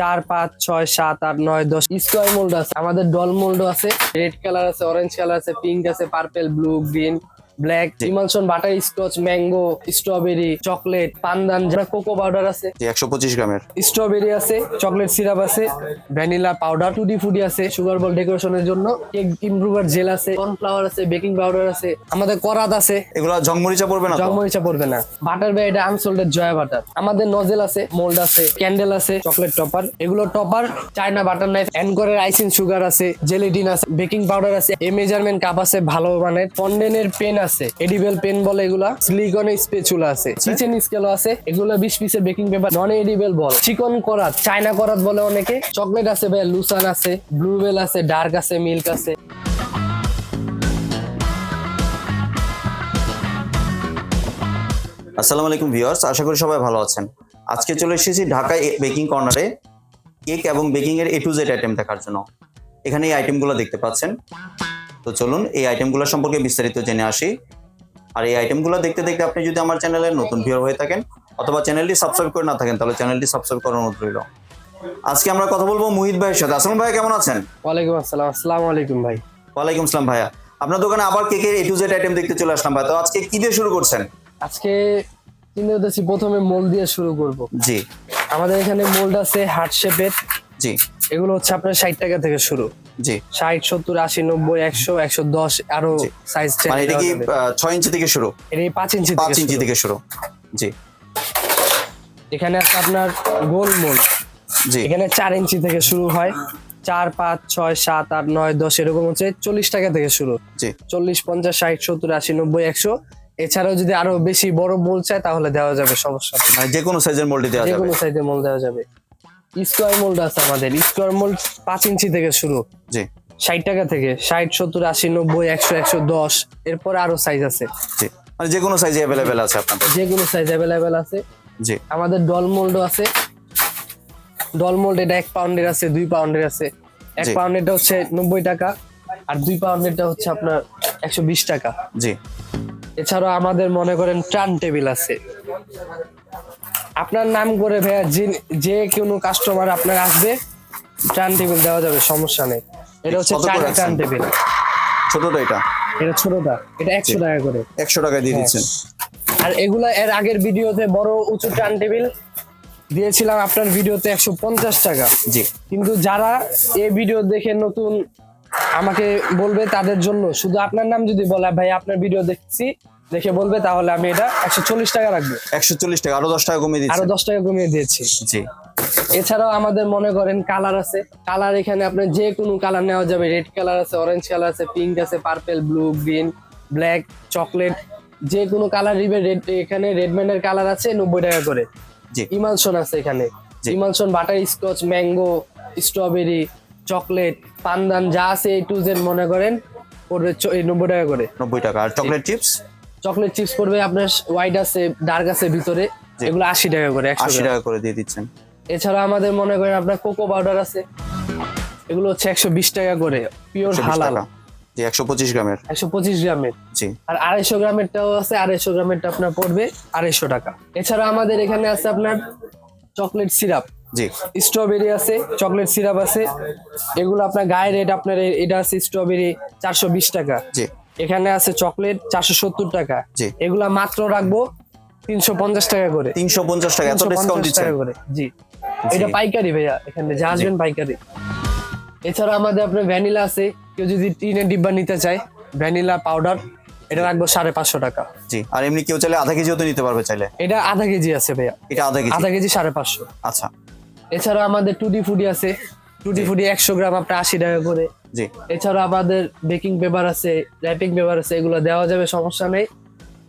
চার, পাঁচ, ছয়, সাত, আট, নয়, দশ। স্কোয়ার মোল্ড আছে। আমাদের ডল মোল্ড আছে। রেড কালার আছে অরেঞ্জ কালার আছে পিঙ্ক আছে purple blue green black emulsion butterscotch mango strawberry chocolate pandan যারা কোকো পাউডার আছে। একশো পঁচিশ গ্রামের। স্ট্রবেরি আছে চকলেট সিরাপ আছে ভ্যানিলা পাউডার টুডি ফুডি আছে সুগার বল ডেকোরেশনের জন্য। কেক ইমপ্রুভার জেল আছে কর্নফ্লাওয়ার আছে বেকিং পাউডার আছে আমাদের করাত আছে। এগুলো ঝংমরিচা পড়বে না তো? জগমরিচা পড়বে না। বাটার বে এটা আনসোল্ডেড জয়া বাটার। আমাদের নজেল আছে মোল্ড আছে ক্যান্ডেল আছে চকলেট টপার। এগুলো টপার চায়না বাটার নাইফ এনকরের আইসিন সুগার আছে জেলিটিন আছে বেকিং পাউডার আছে এ মেজারমেন্ট কাপ আছে ভালো মানের। ফন্ডেনের পেন আছে এডিবেল পেন বলে এগুলা। সিলিকনের স্পেচুলা আছে। কিচেন স্কেল আছে। এগুলো বিশ পিসের baking paper non edible ball. চিকন করাত চায়না করাত বলে অনেকে। চকলেট আছে ভাই লুসান আছে। ব্লুবেল আছে ডার্ক আছে মিল্ক আছে। আসসালামু আলাইকুম ভিউয়ার্স আশা করি সবাই ভালো আছেন। আজকে চলে এসেছি ঢাকায় বেকিং কর্নারে কেক এবং বেকিং এর এ টু জেড আইটেম দেখার জন্য। এখানে এই আইটেমগুলো দেখতে পাচ্ছেন। তো চলুন এই আইটেমগুলো সম্পর্কে বিস্তারিত জেনে আসি। আর এই আইটেমগুলো দেখতে দেখতে আপনি যদি আমার চ্যানেলের নতুন ভিউয়ার হয়ে থাকেন অথবা চ্যানেলটি সাবস্ক্রাইব করে না থাকেন তাহলে চ্যানেলটি সাবস্ক্রাইব করার অনুরোধ রইল। আজকে আমরা কথা বলব মুহিত ভাইয়ের সাথে। আসলাম ভাই কেমন আছেন? ওয়ালাইকুম আসসালাম। আসসালামু আলাইকুম ভাই। ওয়ালাইকুম আসসালাম ভাইয়া। আপনার দোকানে আবার কেকের এ টু জেড আইটেম দেখতে চলে আসলাম ভাই। তো আজকে কি দিয়ে শুরু করছেন? আজকে চিন্তা করতেছি প্রথমে মোল্ড দিয়ে শুরু করব। জি। আমাদের এখানে মোল্ড আছে হার্ট শেপের। জি। এগুলো হচ্ছে আপনার ষাট টাকা থেকে শুরু। ষাট সত্তর আশি নব্বই একশো একশো দশ আরও সাইজ মানে এটা কি ছয় ইঞ্চি থেকে শুরু? এটা পাঁচ ইঞ্চি পাঁচ ইঞ্চি থেকে শুরু। জি। এখানে আছে আপনার গোল মোল্ড জি। এখানে চার ইঞ্চি থেকে শুরু হয়। চার পাঁচ ছয় সাত আট নয় দশ এরকম হচ্ছে চল্লিশ টাকা থেকে শুরু। জি। চল্লিশ পঞ্চাশ ষাট সত্তর আশি নব্বই একশো। এছাড়াও যদি আরও বেশি বড় মোল চায় তাহলে দেওয়া যাবে সমস্যা। মানে যে কোনো সাইজের মোল্ডি দেওয়া যে কোনো সাইজে মোল দেওয়া যাবে। স্কোয়ার মোল্ড আছে আমাদের। স্কোয়ার মোল্ড পাঁচ ইঞ্চি থেকে শুরু। জি। ষাট টাকা থেকে। ষাট সত্তর আশি নব্বই একশো একশো দশ এরপর আরও সাইজ আছে। জি। মানে যে কোনো সাইজে অ্যাভেলেবেল আছে আপনাদের। যে কোনো সাইজ অ্যাভেলেবেল আছে। জি। আমাদের ডল মোল্ডও আছে। ডল মোল্ড এটা এক পাউন্ডের আছে দুই পাউন্ডের আছে। এক। পাউন্ডেরটা হচ্ছে নব্বই টাকা। আর দুই পাউন্ডেরটা হচ্ছে আপনার একশো বিশ টাকা। জি। এছাড়াও আমাদের মনে করেন টার্ন টেবিল আছে। আপনার নাম করে ভাইয়া যে কোনো কাস্টমার আপনার আসবে টার্ন টেবিল দেওয়া যাবে সমস্যা নেই। এটা হচ্ছে চায়না টার্ন টেবিল ছোটটা এটা? এটা ছোটটা। এটা একশো টাকা করে। একশো টাকায় দিয়ে দিচ্ছেন। আর এগুলা এর আগের ভিডিওতে বড় উঁচু টার্ন টেবিল দিয়েছিলাম আপনার ভিডিওতে একশো পঞ্চাশ টাকা। জি। কিন্তু যারা এই ভিডিও দেখে নতুন আমাকে বলবে তাদের জন্য শুধু আপনার নাম যদি বলে ভাই আপনার ভিডিও দেখছি দেখে বলবে তাহলে আমি এটা একশো চল্লিশ টাকা রাখব। একশো চল্লিশ টাকা আরও দশ টাকা কমিয়ে দিচ্ছি। আরও দশ টাকা কমিয়ে দিয়েছি। জি। এছাড়াও আমাদের মনে করেন কালার আছে। কালার এখানে আপনার যে কোনো কালার নেওয়া যাবে। রেড কালার আছে অরেঞ্জ কালার আছে পিঙ্ক আছে purple blue green black chocolate যে কোনো কালার নিবে। রেড এখানে রেডম্যানের কালার আছে নব্বই টাকা করে। ইমালসন আছে এখানে। Emulsion butterscotch mango strawberry chocolate pandan যা আছে এই টু জেড মনে করেন পড়বে নব্বই টাকা করে। নব্বই টাকা। আর চকলেট চিপস চকলেট চিপস পড়বে আপনার হোয়াইট আছে ডার্ক আছে ভিতরে। এগুলো আশি টাকা করে একশো আশি টাকা করে দিয়ে দিচ্ছেন। এছাড়া আমাদের মনে করেন আপনার কোকো পাউডার আছে এগুলো হচ্ছে একশো বিশ টাকা করে পিওর 120 হালাল। জি একশো পঁচিশ গ্রামের। একশো পঁচিশ গ্রামের। জি। আর আড়াইশো গ্রামেরটাও আছে আড়াইশো গ্রামেরটা আপনার পড়বে আড়াইশো টাকা। এছাড়া আমাদের এখানে আছে আপনার চকলেট সিরাপ। জি। স্ট্রবেরি আছে চকলেট সিরাপ আছে। এগুলো আপনার গায়ে রেট আপনার এটা আছে স্ট্রবেরি চারশো বিশ টাকা। জি। এখানে আছে চকলেট চারশো সত্তর টাকা। জি। এগুলা মাত্র রাখব তিনশো পঞ্চাশ টাকা করে। তিনশো পঞ্চাশ টাকা এত ডিসকাউন্ট দিচ্ছেন? টাকা করে জি। এটা পাইকারি ভাইয়া এখানে যা আসবেন পাইকারি। এছাড়া আমাদের আপনার ভ্যানিলা আছে কেউ যদি টিনের ডিব্বা নিতে চায় ভ্যানিলা পাউডার এটা রাখব সাড়ে পাঁচশো টাকা। জি আর এমনি কেউ চাইলে আধা কেজিও তো নিতে পারবে চাইলে। এটা আধা কেজি আছে ভাইয়া। এটা আধা কেজি? আধা কেজি সাড়ে পাঁচশো। আচ্ছা। এছাড়া আমাদের টুটি ফুডি আছে টুটি ফুডি একশো গ্রাম আপনার আশি টাকা করে। জি। এছাড়া আমাদের বেকিং পেপার আছে র্যাপিং পেপার আছে এগুলো দেওয়া যাবে সমস্যা নেই।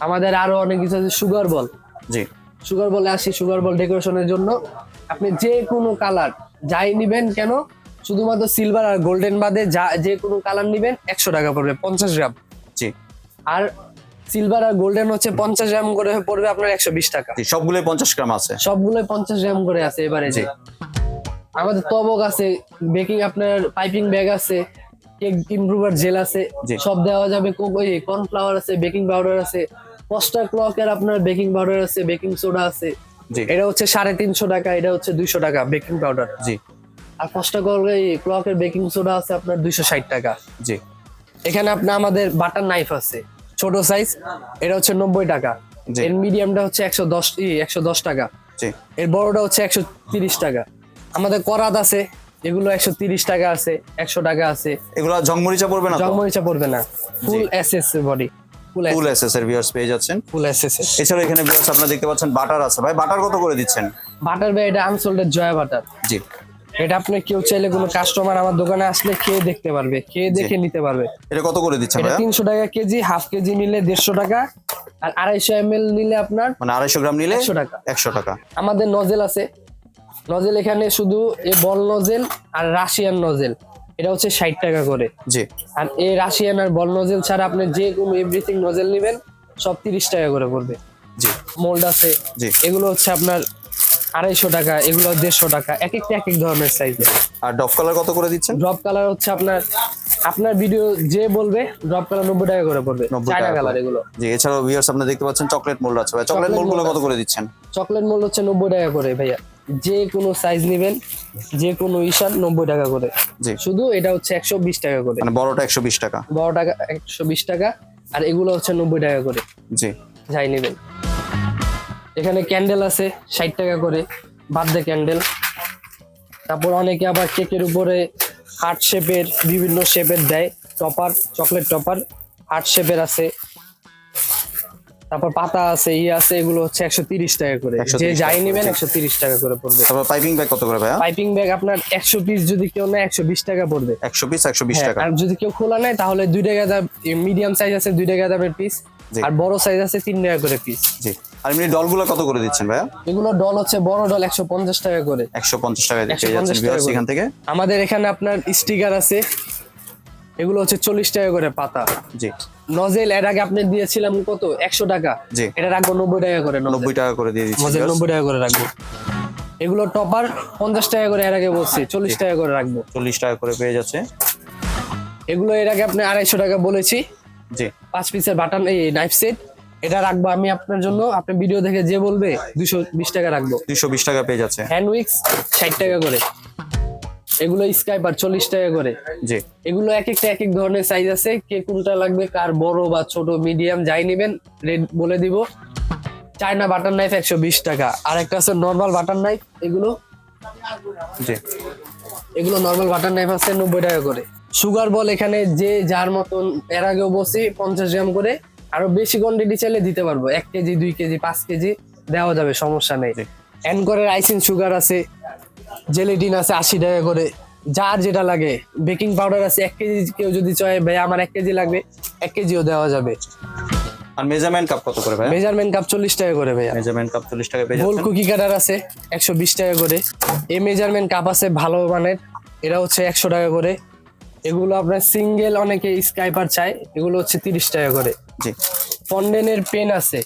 আমাদের আরও অনেক কিছু আছে সুগার বল জি। সুগার বলে আসি সুগার বল ডেকোরেশনের জন্য। আপনি যে কোনো কালার যাই নিবেন কেন শুধুমাত্র সিলভার আর গোল্ডেন বাদে যা যে কোনো কালার নিবেন একশো টাকা পড়বে পঞ্চাশ গ্রাম জি। আর সিলভার আর গোল্ডেন হচ্ছে পঞ্চাশ গ্রাম করে পড়বে আপনার একশো বিশ টাকা। সবগুলোই পঞ্চাশ গ্রাম আছে। সবগুলোই পঞ্চাশ গ্রাম করে আছে এবারে। যে জি। আমাদের তবক আছে বেকিং আপনার পাইপিং ব্যাগ আছে কেক ইমপ্রুভার জেল আছে। সব দেওয়া যাবে। কর্নফ্লাওয়ার আছে বেকিং পাউডার আছে পোস্টার ক্লকের আপনার বেকিং পাউডার আছে বেকিং সোডা আছে। এটা হচ্ছে সাড়ে তিনশো টাকা এটা হচ্ছে দুইশো টাকা বেকিং পাউডার জি। আর কষ্ট ক্লক এর বেকিং সোডা আছে আপনার দুইশো ষাট টাকা। জি। এখানে আপনার আমাদের বাটার নাইফ আছে ছোট সাইজ এটা হচ্ছে নব্বই টাকা। এর মিডিয়ামটা হচ্ছে একশো দশ একশো দশ টাকা। জি। এর বড়টা হচ্ছে একশো তিরিশ টাকা। আমাদের করাত আছে এগুলো একশো তিরিশ টাকা আছে একশো টাকা আছে। এগুলো ঝংমরিচা পড়বে না জংমরিচা পড়বে না। Full S S body full SS এর ভিউয়ার্স পেয়ে যাচ্ছেন। ফুল এস এস এছাড়া এখানে ভিউয়ার্স আপনারা দেখতে পাচ্ছেন বাটার আছে। ভাই বাটার কত করে দিচ্ছেন? বাটার ভাই এটা আনসোল্ডের জয়া বাটার জি। এটা আপনি কেউ চাইলে কোনো কাস্টমার আমার দোকানে আসলে খেয়ে দেখতে পারবে। খেয়ে দেখে নিতে পারবে। এটা কত করে দিচ্ছেন ভাইয়া? তিনশো টাকা কেজি হাফ কেজি নিলে দেড়শো টাকা আর আড়াইশো এম নিলে আপনার মানে আড়াইশো গ্রাম নিলে 100 টাকা। একশো টাকা। আমাদের নজেল আছে। নজেল এখানে শুধু এ বল নজেল আর রাশিয়ান নজেল এটা হচ্ছে ষাট টাকা করে। জি। আর এই রাশিয়ান আর বল নজেল ছাড়া আপনি যে কোনো এভরিথিং নজেল নেবেন সব তিরিশ টাকা করে পড়বে। জি। মোল্ড আছে। জি। এগুলো হচ্ছে আপনার আড়াইশো টাকা এগুলো দেড়শো টাকা এক একটা এক এক ধরনের সাইজ আর ড্রপ কালার কত করে দিচ্ছেন? ড্রপ কালার হচ্ছে আপনার আপনার ভিডিও যে বলবে ড্রপ কালার নব্বই টাকা করে পড়বে। 90 চায়না টাকা কালার এগুলো। জি এছাড়াও ভিউয়ার্স আপনারা দেখতে পাচ্ছেন চকলেট মোল্ড আছে ভাই। চকলেট মোল্ড কত করে দিচ্ছেন? চকলেট মোল্ড হচ্ছে নব্বই টাকা করে ভাইয়া। যে কোনো সাইজ নেবেন যে কোনো ইশার নব্বই টাকা করে। শুধু এটা হচ্ছে একশো বিশ টাকা করে। মানে বড়টা একশো বিশ টাকা। বড় টাকা একশো বিশ টাকা আর এগুলো হচ্ছে নব্বই টাকা করে। জি। যাই নেবেন। এখানে ক্যান্ডেল আছে ষাট টাকা করে বার্থডে ক্যান্ডেল তারপর অনেকে আবার কেকের উপরে হার্ট শেপের বিভিন্ন শেপের দেয় টপার চকলেট টপার হার্ট শেপের আছে। তারপর পাতা আছে ইয়ে আছে এগুলো হচ্ছে একশো তিরিশ টাকা করে। 130 যে যাই নেবেন। একশো তিরিশ টাকা করে পড়বে। তারপর পাইপিং ব্যাগ কত করে ভাইয়া? পাইপিং ব্যাগ আপনার একশো পিস যদি কেউ নেয় একশো বিশ টাকা পড়বে। একশো পিস একশো বিশ হ্যাঁ, টাকা। আর যদি কেউ খোলা নেয় তাহলে দুই টাকা দাম মিডিয়াম সাইজ আছে দুই টাকা দামের পিস আর বড় সাইজ আছে তিন টাকা করে পিস জি। আর এমনি ডলগুলো কত করে দিচ্ছেন ভাইয়া? এগুলো ডল হচ্ছে বড় ডল একশো পঞ্চাশ টাকা করে। একশো পঞ্চাশ টাকা দিয়ে পেয়ে যাচ্ছেন ভিউয়ার্স এখান থেকে। আমাদের এখানে আপনার স্টিকার আছে এগুলো হচ্ছে চল্লিশ টাকা করে পাতা। জি। নজেল এর আগে আপনি দিয়েছিলাম কত? একশো টাকা। জি। এটা রাখব নব্বই টাকা করে নব্বই টাকা করে দিয়ে দিচ্ছি নজেল নব্বই টাকা করে রাখব। এগুলো টপার পঞ্চাশ টাকা করে এর আগে বলছি চল্লিশ টাকা করে রাখব। চল্লিশ টাকা করে পেয়ে যাচ্ছে। এগুলো এর আগে আপনি আড়াইশো টাকা বলেছি। জি। পাঁচ পিসের বাটন এই নাইফ সেট এটা রাখব আমি আপনার জন্য। আপনি ভিডিও দেখে যে বলবে দুশো বিশ টাকা রাখব। দুশো বিশ টাকা পেয়ে যাচ্ছে। হ্যান্ড উইক্স ষাট টাকা করে। এগুলো স্কাইপার চল্লিশ টাকা করে। জি। এগুলো এক একটা এক এক ধরনের সাইজ আছে। কে কোনটা লাগবে কার বড় বা ছোট মিডিয়াম যাই নেবেন রেট বলে দিব। চায়না বাটার নাইফ একশো বিশ টাকা। আর একটা আছে নর্মাল বাটার নাইফ এগুলো। জি। এগুলো নর্মাল বাটার নাইফ আছে নব্বই টাকা করে। সুগার বল এখানে যে যার মতন এর আগেও বসি পঞ্চাশ গ্রাম করে। আরও বেশি কোয়ান্টিটি চাইলে দিতে পারব। এক কেজি দুই কেজি পাঁচ কেজি দেওয়া যাবে সমস্যা নেই। জি। অ্যানকরের আইসিন সুগার আছে। জেলেটিন আছে আশি টাকা করে। যার যেটা লাগে। বেকিং পাউডার আছে এক কেজি কেউ যদি চায় ভাই আমার এক কেজি লাগবে। এক কেজিও দেওয়া যাবে। আর মেজারমেন্ট কাপ কত করে ভাইয়া? মেজারমেন্ট কাপ চল্লিশ টাকা করে ভাইয়া। মেজারমেন্ট কাপ চল্লিশ টাকা পেয়ে গোল কুকি কাটার আছে একশো বিশ টাকা করে। এই মেজারমেন্ট কাপ আছে ভালো মানের। এরা হচ্ছে একশো টাকা করে। এগুলো আপনার সিঙ্গেল অনেকে স্কাইপার চায়। এগুলো হচ্ছে তিরিশ টাকা করে। জি। ফন্ডেনের পেন আছে।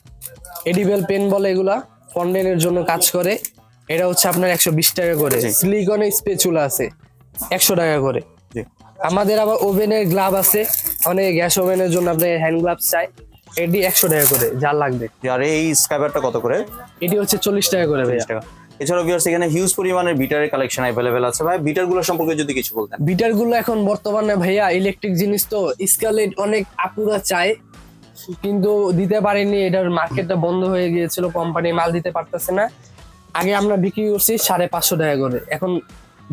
এডিবেল পেন বলে এগুলা। ফন্ডেনের জন্য কাজ করে। এটা হচ্ছে আপনার একশো বিশ টাকা করে। সিলিকনের স্পেচুলা আছে একশো টাকা করে। আমাদের আবার ওভেনের গ্লাভ আছে অনেক গ্যাস ওভেনের জন্য আপনি হ্যান্ড গ্লাভস চাই এটি একশো টাকা করে যার লাগবে। আর এই স্কাইবারটা কত করে? এটি হচ্ছে চল্লিশ টাকা করে ভাইয়া। টাকা। এছাড়াও ভিউয়ার্স এখানে হিউজ পরিমাণের বিটারের কালেকশন অ্যাভেলেবেল আছে। ভাই বিটারগুলো সম্পর্কে যদি কিছু বলতেন। বিটারগুলো এখন বর্তমানে ভাইয়া ইলেকট্রিক জিনিস তো স্কালেট অনেক আপুরা চায় কিন্তু দিতে পারেনি। এটার মার্কেটটা বন্ধ হয়ে গিয়েছিল কোম্পানি মাল দিতে পারতেছে না। আগে আমরা বিক্রি করছি সাড়ে পাঁচশো টাকা করে। এখন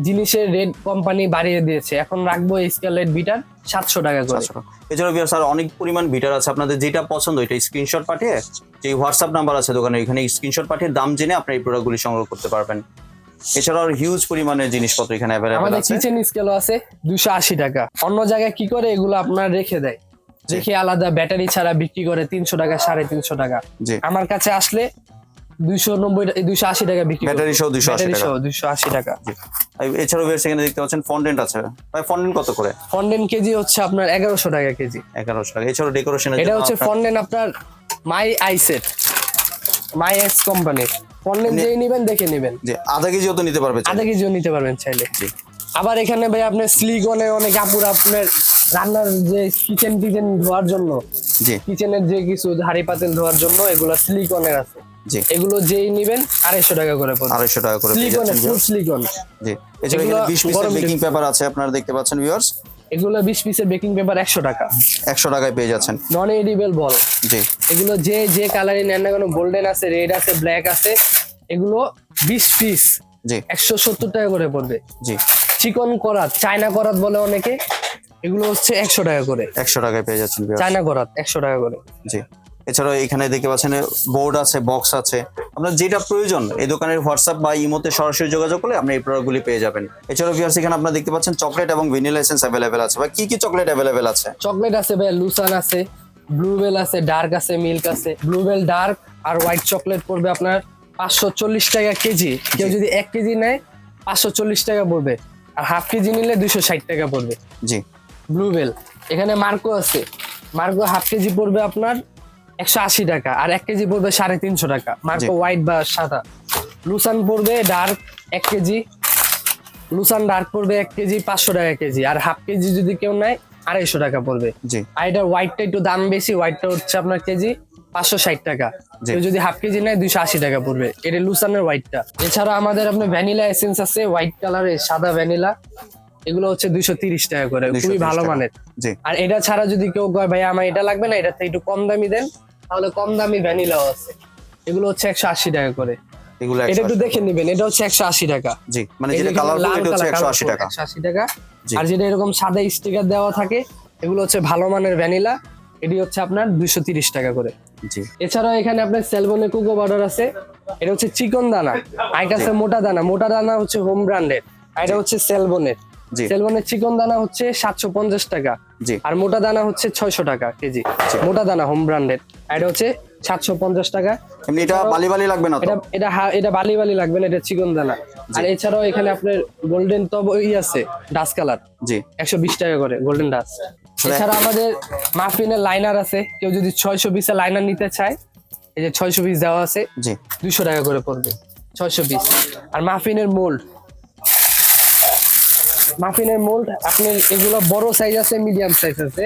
জিনিসের রেট কোম্পানি বাড়িয়ে দিয়েছে। এখন রাখব স্কালেট বিটার সাতশো টাকা করে। এছাড়াও আর অনেক পরিমাণ বিটার আছে। আপনাদের যেটা পছন্দ এটা স্ক্রিনশট পাঠিয়ে যে হোয়াটসঅ্যাপ নাম্বার আছে দোকানে এখানে স্ক্রিনশট পাঠিয়ে দাম জেনে আপনি এই প্রোডাক্টগুলি সংগ্রহ করতে পারবেন। এছাড়াও হিউজ পরিমাণের জিনিসপত্র এখানে অ্যাভেলেবেল আমাদের আছে। কিচেন স্কেলও আছে দুশো আশি টাকা। অন্য জায়গায় কি করে এগুলো আপনার রেখে দেয়? রেখে আলাদা ব্যাটারি ছাড়া বিক্রি করে তিনশো টাকা সাড়ে তিনশো টাকা। জি। আমার কাছে আসলে দুইশো নব্বই দুইশো আশি টাকা বিক্রি ব্যাটারি সহ দুইশো আশি টাকা। দুইশো আশি টাকা। এছাড়াও ভিউয়ার্স এখানে দেখতে পাচ্ছেন ফন্ডেন্ট আছে। ভাই ফন্ডেন্ট কত করে? কেজি হচ্ছে আপনার এগারোশো টাকা কেজি। এগারোশো টাকা। এছাড়াও ডেকোরেশনের এটা হচ্ছে আপনার মাই আইসেট মাই এক্স ফন্ডেন যেই নিবেন দেখে নিবেন। যে আধা কেজিও তো নিতে পারবে চাইলে। আধা কেজিও নিতে পারবেন চাইলে। আবার এখানে ভাই আপনার স্লিগনে অনেক আপুর আপনার রান্নার যে কিচেন টিচেন ধোয়ার জন্য জি। কিচেনের যে কিছু হাড়ি পাতিল ধোয়ার জন্য এগুলো সিলিকনের আছে। জি। এগুলো যেই নিবেন আড়াইশো টাকা করে পড়বে। আড়াইশো টাকা করে সিলিকনের সিলিকন জি। এছাড়া এখানে এগুলো বিশ পিসের বেকিং পেপার আছে আপনারা দেখতে পাচ্ছেন ভিউয়ার্স এগুলো বিশ পিসের বেকিং পেপার একশো টাকা। একশো টাকায় পেয়ে যাচ্ছেন। নন এডিবল বল জি। এগুলো যে যে কালারই নেন না কেন গোল্ডেন আছে রেড আছে ব্ল্যাক আছে এগুলো বিশ পিস জি। একশো সত্তর টাকা করে পড়বে। জি। চিকন করাত চায়না করাত বলে অনেকে। এগুলো হচ্ছে একশো টাকা করে। একশো টাকায় পেয়ে যাচ্ছেন। চায়না করাত একশো টাকা করে। জি। এছাড়াও এখানে দেখতে পাচ্ছেন বোর্ড আছে বক্স আছে। আপনার যেটা প্রয়োজন এই দোকানের হোয়াটসঅ্যাপ বা ইমোতে সরাসরি যোগাযোগ করলে আপনি এই প্রোডাক্টগুলি পেয়ে যাবেন। এছাড়াও ভিউয়ার্স এখানে আপনারা দেখতে পাচ্ছেন চকলেট এবং ভ্যানিলা এসেন্স অ্যাভেলেবেল আছে। বা কি কি চকলেট অ্যাভেলেবেল আছে? চকলেট আছে ভাই লুসান আছে ব্লুবেল আছে ডার্ক আছে মিল্ক আছে। ব্লুবেল ডার্ক আর হোয়াইট চকলেট পড়বে আপনার পাঁচশো চল্লিশ টাকা কেজি। কেউ যদি এক কেজি নেয় পাঁচশো চল্লিশ টাকা পড়বে। আর হাফ কেজি নিলে দুইশো ষাট টাকা পড়বে। জি। ব্লুবেল এখানে মার্কো আছে। মার্কো হাফ কেজি পড়বে আপনার একশো আশি টাকা আর এক কেজি পড়বে সাড়ে তিনশো টাকা। মার্কো হোয়াইট বা সাদা। লুসান পড়বে ডার্ক এক কেজি। লুসান ডার্ক পড়বে এক কেজি পাঁচশো টাকা কেজি। আর হাফ কেজি যদি কেউ নেয় আড়াইশো টাকা পড়বে। আর এটা হোয়াইটটা একটু দাম বেশি হোয়াইটটা হচ্ছে আপনার কেজি পাঁচশো ষাট টাকা। কেউ যদি হাফ কেজি নেয় দুইশো আশি টাকা পড়বে। এটা লুসানের হোয়াইটটা এছাড়া আমাদের আপনার ভ্যানিলা এসেন্স আছে হোয়াইট কালারের সাদা ভ্যানিলা এগুলো হচ্ছে দুইশো তিরিশ টাকা করে খুবই ভালো মানের। আর এটা ছাড়া যদি কেউ কয় ভাই আমার এটা লাগবে না এটা একটু কম দামি দেন তাহলে কম দামি ভ্যানিলাও আছে। এগুলো হচ্ছে একশো আশি টাকা করে। এটা একটু দেখে নিবেন এটা হচ্ছে একশো আশি টাকা। জি মানে যেটা কালারফুল এটা হচ্ছে একশো আশি টাকা। একশো আশি টাকা। আর যেটা এরকম সাদা স্টিকার দেওয়া থাকে এগুলো হচ্ছে ভালো মানের ভ্যানিলা এটি হচ্ছে আপনার দুইশো তিরিশ টাকা করে। এছাড়াও এখানে আপনার সেলবনে কোকো পাউডার আছে এটা হচ্ছে চিকন দানা আর কাছে মোটা দানা মোটা দানা হচ্ছে হোম ব্র্যান্ডের আর এটা হচ্ছে সেলবনের। জি। সেলবনের চিকন দানা হচ্ছে সাতশো পঞ্চাশ টাকা আর মোটা দানা হচ্ছে ছয়শো টাকা কেজি। মোটা দানা হোম ব্র্যান্ডের এটা হচ্ছে সাতশো পঞ্চাশ টাকা। এমনি এটা বালি বালি লাগবে না এটা এটা এটা বালি বালি লাগবে না এটা চিকন দানা। আর এছাড়াও এখানে আপনার গোল্ডেন তব ই আছে ডাস কালার জি। একশো বিশ টাকা করে গোল্ডেন ডাস এছাড়া আমাদের মাফিনের লাইনার আছে। কেউ যদি ছয়শো পিসের লাইনার নিতে চায় এই যে ছয়শো পিস দেওয়া আছে জি। দুইশো টাকা করে পড়বে ছয়শো পিস আর মাফিনের মোল্ড মাফিনের মোল্ড আপনার এগুলো বড় সাইজ আছে মিডিয়াম সাইজ আছে।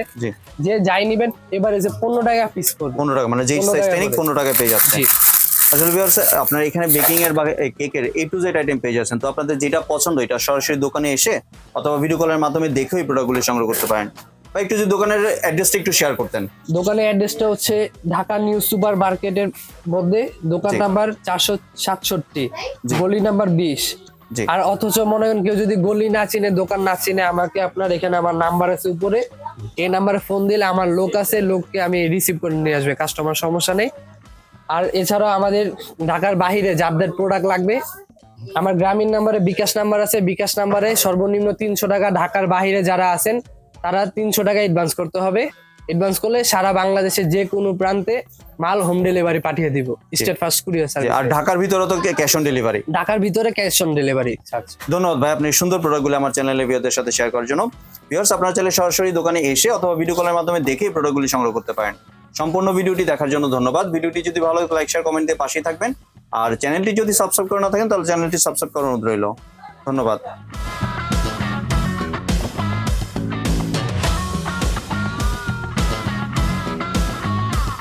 যে যাই নিবেন এবারে যে পনেরো টাকা পিস পড়বে পনেরো টাকা মানে যেই 15 টাকা সাইজটা নিক। পনেরো টাকায় পেয়ে যাচ্ছে। জি। আসলে ভিউয়ার্স আপনার এখানে বেকিং এর বা কেকের এ টু জেড আইটেম পেয়ে যাচ্ছেন। তো আপনাদের যেটা পছন্দ এটা সরাসরি দোকানে এসে অথবা ভিডিও কলের মাধ্যমে দেখেও এই প্রোডাক্টগুলি সংগ্রহ করতে পারেন। বা একটু যদি দোকানের অ্যাড্রেসটা একটু শেয়ার করতেন। দোকানের অ্যাড্রেসটা হচ্ছে ঢাকা নিউ সুপার মার্কেটের মধ্যে দোকান। নাম্বার চারশো সাতষট্টি গলি নাম্বার বিশ। আর অথচ মনে করেন কেউ যদি গলি না চিনে, দোকান না চিনে, আমাকে আপনার এখানে আমার নাম্বার আছে উপরে। এই নাম্বারে ফোন দিলে আমার লোক আছে, লোককে আমি রিসিভ করে নিয়ে আসবে কাস্টমার সমস্যা নেই। আর এছাড়াও আমাদের ঢাকার বাহিরে যাদের প্রোডাক্ট লাগবে, আমার গ্রামীণ নাম্বারে বিকাশ নাম্বার আছে, বিকাশ নাম্বারে সর্বনিম্ন তিনশো টাকা ঢাকার বাহিরে যারা আছেন, তারা তিনশো টাকা অ্যাডভান্স করতে হবে। অ্যাডভান্স করলে সারা বাংলাদেশের যে কোনো প্রান্তে মাল হোম ডেলিভারি পাঠিয়ে দিব। স্টেট ফার্স্ট কুরিয়ার সার্ভিস আর ঢাকার ভিতরে তো ক্যাশ অন ডেলিভারি ঢাকার ভিতরে ক্যাশ অন ডেলিভারি ধন্যবাদ ভাই আপনি সুন্দর প্রোডাক্টগুলো আমার চ্যানেলে ভিউয়ারদের সাথে শেয়ার করার জন্য। ভিউয়ার্স আপনারা চাইলে সরাসরি দোকানে এসে অথবা ভিডিও কলের মাধ্যমে দেখে প্রোডাক্টগুলি সংগ্রহ করতে পারেন। সম্পূর্ণ ভিডিওটি দেখার জন্য ধন্যবাদ। ভিডিওটি যদি ভালো লাগে লাইক শেয়ার কমেন্ট দিয়ে পাশেই থাকবেন। আর চ্যানেলটি যদি সাবস্ক্রাইব করে না থাকেন তাহলে চ্যানেলটি সাবস্ক্রাইব করার অনুরোধ রইল। ধন্যবাদ।